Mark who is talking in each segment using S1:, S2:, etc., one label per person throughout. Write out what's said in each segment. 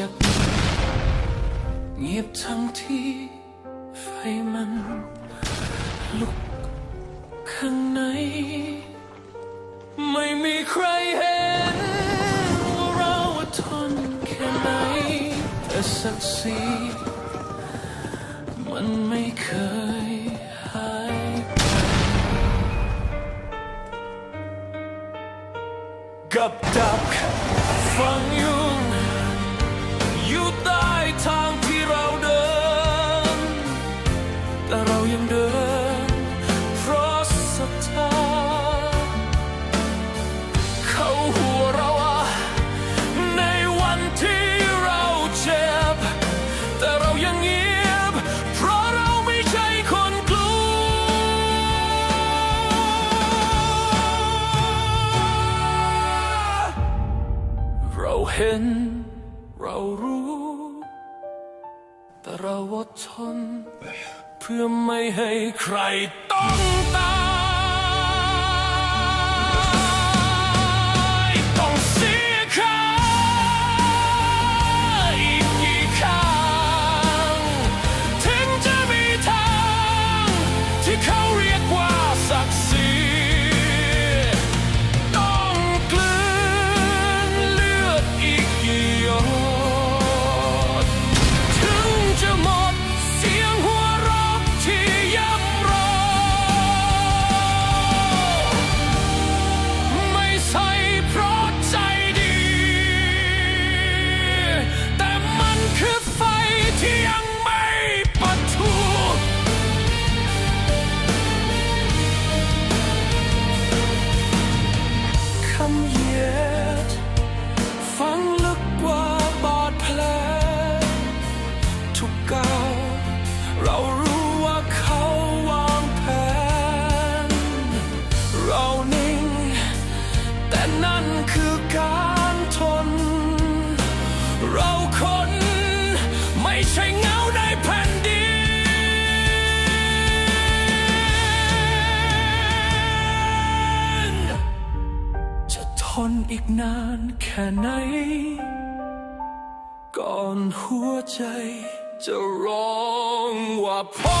S1: เจ็บ เงียบทั้งที่ไฟมันลุกข้างใน ไม่มีใครเห็นว่าเราทนแค่ไหนแต่ศักดิ์ศรีมันไม่เคยหายไปกับดักฟังยุงอยู่ ยังเดินเพราะศรัทธาเขาหัวเราะในวันที่เราเจ็บ แต่เรายังเงียบ เพราะเราไม่ใช่คนกลัว เราเห็น เรารู้ แต่เราอดทน เพื่อไม่ให้ใครต้องตาย อีกนานแค่ไหน ก่อนหัวใจจะร้องว่าพอ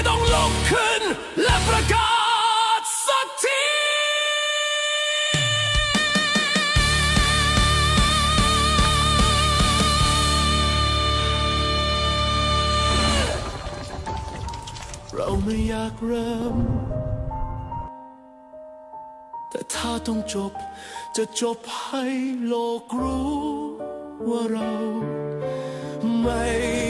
S1: ที่ต้องลุกขึ้นและประกาศสักทีเราไม่อยากเริ่ม แต่ถ้าต้องจบจะจบให้โลกรู้ว่าเราไม่